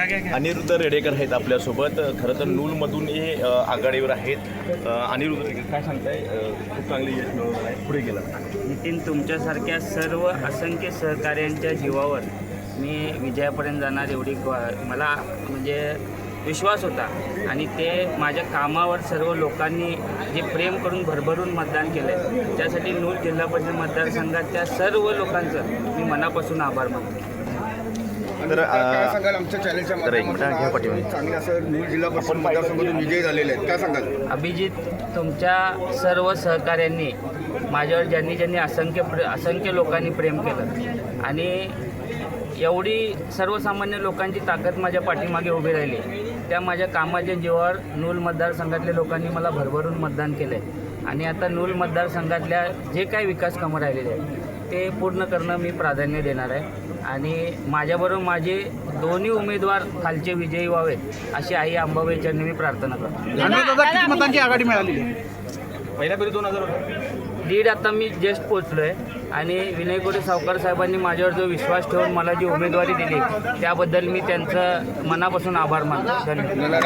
अनिरुद्ध रेडेकर आहेत आपल्यासोबत. खरं तर नूलमधून हे आघाडीवर आहेत. अनिरुद्ध रेडेकर काय सांगताय? खूप चांगली यश मिळवलं आहे पुढे गेला. नितीन तुमच्यासारख्या सर्व असंख्य सहकार्यांच्या जीवावर मी विजयापर्यंत जाणार एवढी मला म्हणजे विश्वास होता. आणि ते माझ्या कामावर सर्व लोकांनी जे प्रेम करून भरभरून मतदान केलं त्यासाठी नूर जिल्हा परिषद मतदारसंघाच्या सर्व लोकांचं मी मनापासून आभार मानतो. तर तर काय अ, सांगाल आमच्या चॅनलच्या तर एक मिनिट, घ्या माध्यमातून पाठीमागे. आज चांगले असं नूर जिल्हा परिषद मतदारसंघातून विजयी झालेले आहेत. काय सांगाल? अभिजित तुमच्या सर्व सहकाऱ्यांनी माझ्यावर ज्यांनी ज्यांनी असंख्य प्र असंख्य लोकांनी प्रेम केलं आणि एवढी सर्वसामान्य लोकांची ताकद माझ्या पाठीमागे उभी राहिली. त्या माझ्या कामाच्या जीवावर नूल मतदारसंघातल्या लोकांनी मला भरभरून मतदान केलं आहे आणि आता नूल मतदारसंघातल्या जे काही विकास कामं राहिलेले आहेत ते पूर्ण करणं मी प्राधान्य देणार आहे. आणि माझ्याबरोबर माझे दोन्ही उमेदवार खालचे विजयी व्हावेत अशी आई अंबाबाई चरणी मी प्रार्थना करतो. आघाडी मिळालेली पहिल्या फेरी दोन हजार दीड आता मी जस्ट पोचलो आहे आणि विनय कोटे सावकार साहेबांनी माझ्यावर जो विश्वास ठेवून मला जी उमेदवारी दिली त्याबद्दल मी त्यांचं मनापासून आभार मानतो. धन्यवाद.